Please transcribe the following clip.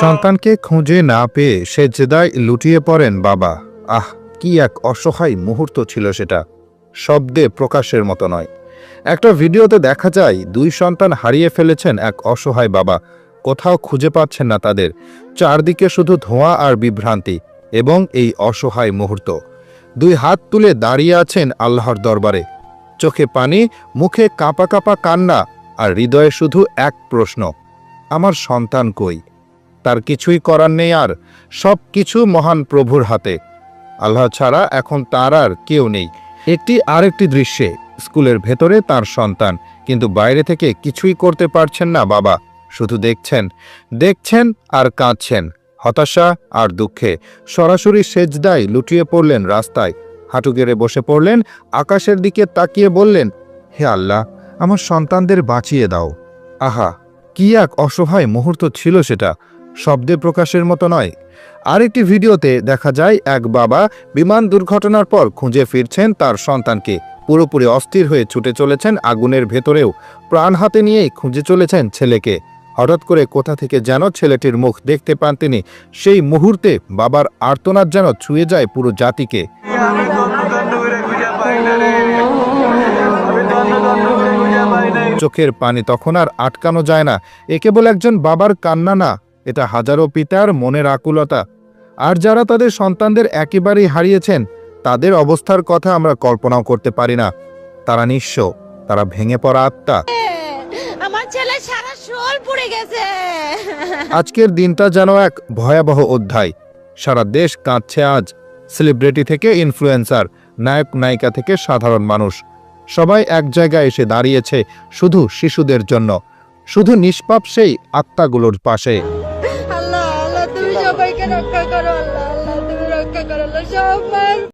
সন্তানকে খুঁজে না পেয়ে সেজদায় লুটিয়ে পড়েন বাবা। আহ, কি এক অসহায় মুহূর্ত ছিল সেটা। শব্দে প্রকাশের মতো নয়। একটা ভিডিওতে দেখা যায়, দুই সন্তান হারিয়ে ফেলেছেন এক অসহায় বাবা। কোথাও খুঁজে পাচ্ছেন না তাদের। চারদিকে শুধু ধোঁয়া আর বিভ্রান্তি এবং এই অসহায় মুহূর্ত। দুই হাত তুলে দাঁড়িয়ে আছেন আল্লাহর দরবারে। চোখে পানি, মুখে কাঁপা কাঁপা কান্না আর হৃদয়ে শুধু এক প্রশ্ন, আমার সন্তান কই? তার কিছুই করার নেই আর, সব কিছু মহান প্রভুর হাতে। আল্লাহ ছাড়া এখন তার আর কেউ নেই। একটি আরেকটি দৃশ্যে, স্কুলের ভেতরে তার সন্তান, কিন্তু বাইরে থেকে কিছুই করতে পারছেন না বাবা। শুধু দেখছেন দেখছেন আর কাঁদছেন। হতাশা আর দুঃখে সরাসরি সেজদায় লুটিয়ে পড়লেন রাস্তায়। হাঁটু গেড়ে বসে পড়লেন, আকাশের দিকে তাকিয়ে বললেন, হে আল্লাহ আমার সন্তানদের বাঁচিয়ে দাও। আহা, কি এক অসহায় মুহূর্ত ছিল সেটা। শব্দে প্রকাশের মতো নয়। আরেকটি ভিডিওতে দেখা যায়, এক বাবা বিমান দুর্ঘটনার পর খুঁজে ফিরছেন তার সন্তানকে। পুরোপুরি অস্থির হয়ে ছুটে চলেছেন আগুনের ভেতরেও। প্রাণ হাতে নিয়েই খুঁজে চলেছেন ছেলেকে। হঠাৎ করে কোথা থেকে যেন ছেলেটির মুখ দেখতে পান তিনি। সেই মুহূর্তে বাবার আর্তনাদ যেন ছুঁয়ে যায় পুরো জাতিকে। চোখের পানি তখন আর আটকানো যায় না। এ কেবল একজন বাবার কান্না না এটা হাজারো পিতার মনের আকুলতা। আর যারা তাদের সন্তানদের একেবারেই হারিয়েছেন তাদের অবস্থার কথা আমরা কল্পনাও করতে পারি না। তারা নিঃস্ব তারা ভেঙে পড়া আত্মা। আমার ছেলে সারা শোল পুড়ে গেছে। আজকের দিনটা যেন এক ভয়াবহ অধ্যায়। সারা দেশ কাঁদছে আজ। সেলিব্রিটি থেকে ইনফ্লুয়েন্সার নায়ক নায়িকা থেকে সাধারণ মানুষ। সবাই এক জায়গায় এসে দাঁড়িয়েছে শুধু শিশুদের জন্য। শুধু নিষ্পাপ সেই আত্মাগুলোর পাশে।